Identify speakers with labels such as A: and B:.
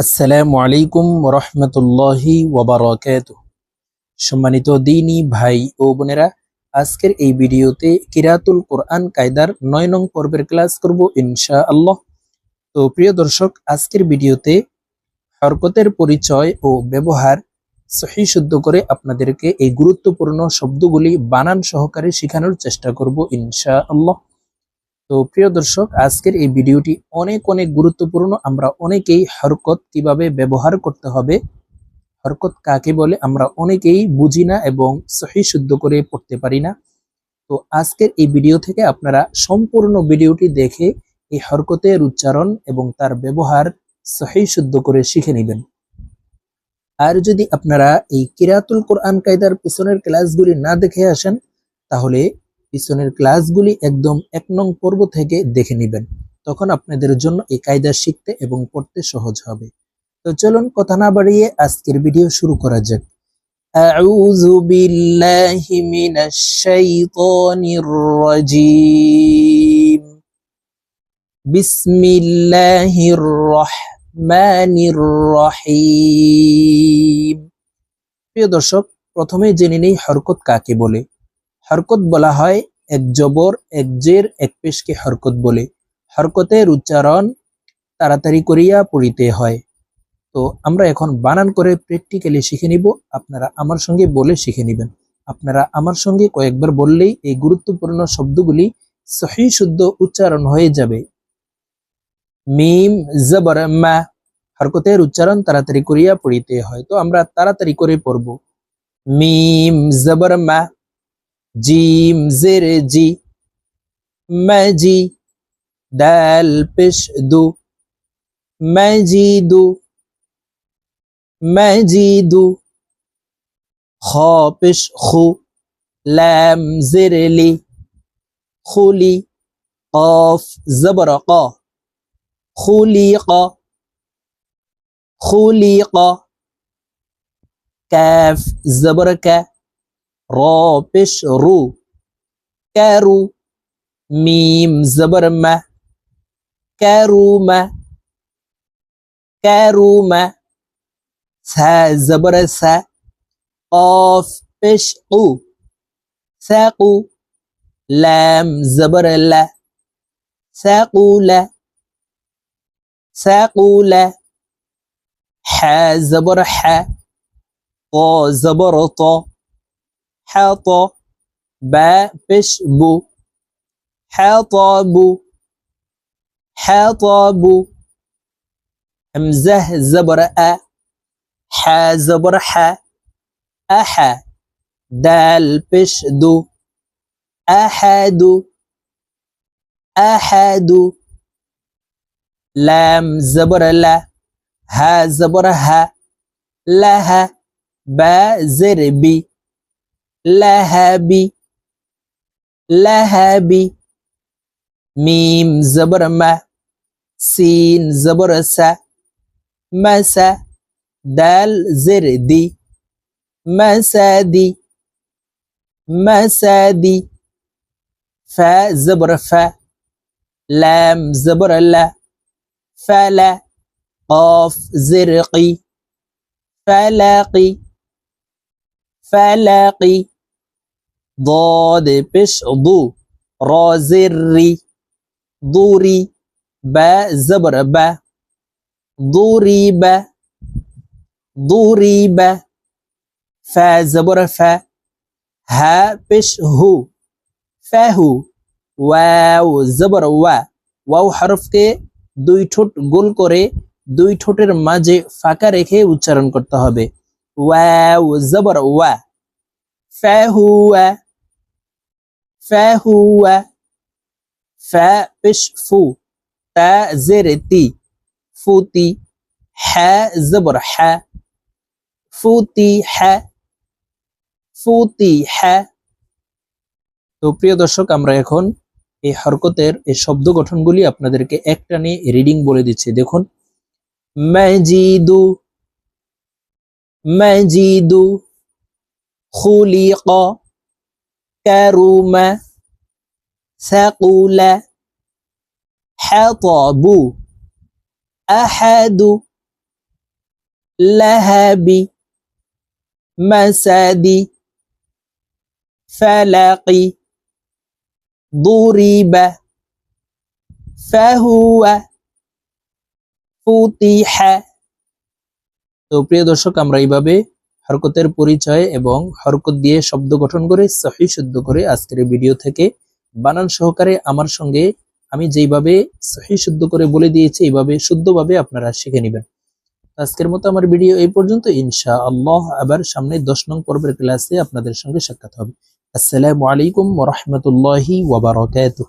A: আসসালামু আলাইকুম রহমতুল্লাহি ওবরাকাত সম্মানিত দিনী ভাই ও বোনেরা, আজকের এই ভিডিওতে কিরাতুল কোরআন কায়দার নয় নং পর্বের ক্লাস করব ইনশা আল্লাহ তো প্রিয় দর্শক, আজকের ভিডিওতে হরকতের পরিচয় ও ব্যবহার সহি শুদ্ধ করে আপনাদেরকে এই গুরুত্বপূর্ণ শব্দগুলি বানান সহকারে শেখানোর চেষ্টা করব ইনশা আল্লাহ তো প্রিয় দর্শক, আজকের এই ভিডিওটি অনেক অনেক গুরুত্বপূর্ণ। আমরা অনেকেই হরকত কীভাবে ব্যবহার করতে হবে, হরকত কাকে বলে, আমরা অনেকেই বুঝি না এবং সহি শুদ্ধ করে পড়তে পারি না। তো আজকের এই ভিডিও থেকে আপনারা সম্পূর্ণ ভিডিওটি দেখে এই হরকতের উচ্চারণ এবং তার ব্যবহার সহি শুদ্ধ করে শিখে নেবেন। আর যদি আপনারা এই কিরাতুল কোরআন কায়দার পিছনের ক্লাসগুলি না দেখে আসেন, তাহলে পিছনের ক্লাসগুলি একদম এক নং পর্ব থেকে দেখে নেবেন তখন আপনাদের জন্য এই কায়দা শিখতে এবং পড়তে সহজ হবে তো চলুন কথা না বাড়িয়ে আজকের ভিডিও শুরু করা যাক أعوذ بالله من الشيطان الرجيم بسم الله الرحمن الرحيم প্রিয় দর্শক প্রথমে জেনে নেই হরকত কাকে বলে হরকত বলা হয়, এক জবর, এক জের, এক পেশকে হরকত বলে। হরকতের উচ্চারণ তাড়াতাড়ি করিয়া পড়িতে হয়। তো আমরা এখন বানান করে প্র্যাকটিক্যালি শিখে নিব। আপনারা আমার সঙ্গে বলে শিখে নেবেন। আপনারা আমার সঙ্গে কয়েকবার বললেই এই গুরুত্বপূর্ণ শব্দগুলি সহি শুদ্ধ উচ্চারণ হয়ে যাবে। মিম, জবর, মা, হরকতের উচ্চারণ তাড়াতাড়ি করিয়া পড়িতে হয়। তো আমরা তাড়াতাড়ি করে পড়ব। মিম, জবর, মা জিম জের জি মাজি দাল পেশ দু মাজিদু মাজিদু খ পেশ খু লাম জের লি খুলি قاف زبر قا خلق خلق كاف زبر كا را পেশ রু ক্যারু মিম জবর মা ক্যারুমা ক্যারুমা সা জবর সা قاف পেশ উ সাকু লাম জবর লা সাকুলা সাকুলা হা জবর হা ক জবর ত حاط با بش بو. حاطبو حاطبو همزة زبر أ. حا زبر ح. أحا دال بش دو. أحد أحد لام زبر لا ها زبر ها لها با لهبي لهبي. ميم زبر ما سين زبر سا مسا دال زردي مسادي مسادي فا زبر فا لام زبر لا فلا قاف زرقي فلاقي فلاقي. ضاد بش ضو را زري ضوري با زبر با ضرب ضرب فا زبر فا ها بش هو فهو ওয়াও জবর ওয়া ওয়াও হরফকে দুই ঠোঁট গোল করে দুই ঠোঁটের মাঝে ফাঁকা রেখে উচ্চারণ করতে হবে واو زبر و فهو فهو فا بش فو تا زرتي فوتي ح زبر ح فوتي ح ফুতি হ্যাঁ তো প্রিয় দর্শক আমরা এখন এই হরকতের এই শব্দ গঠনগুলি আপনাদেরকে একটা নিয়ে রিডিং বলে দিচ্ছি দেখুন মাজিদু مجيد خلق كرم ثقل حطب أحد লাহাবি মাসাদি ফালাকি দুরিবা ফাহুয়া ফুতিহা তো প্রিয় দর্শক আমরা এইভাবে হরকতের পরিচয় এবং হরকত দিয়ে শব্দ গঠন করে, সহি শুদ্ধ করে আজকের ভিডিও থেকে বানান সহকারে আমার সঙ্গে আমি যেইভাবে সহি শুদ্ধ করে বলে দিয়েছি, এইভাবে শুদ্ধভাবে আপনারা শিখে নেবেন। আজকের মতো আমার ভিডিও এই পর্যন্ত। ইনশা আল্লাহ আবার সামনে দশ নং পর্বের ক্লাসে আপনাদের সঙ্গে সাক্ষাৎ হবে। আসসালামু আলাইকুম ওরহমতুল্লাহি ওয়াবারকাতুহ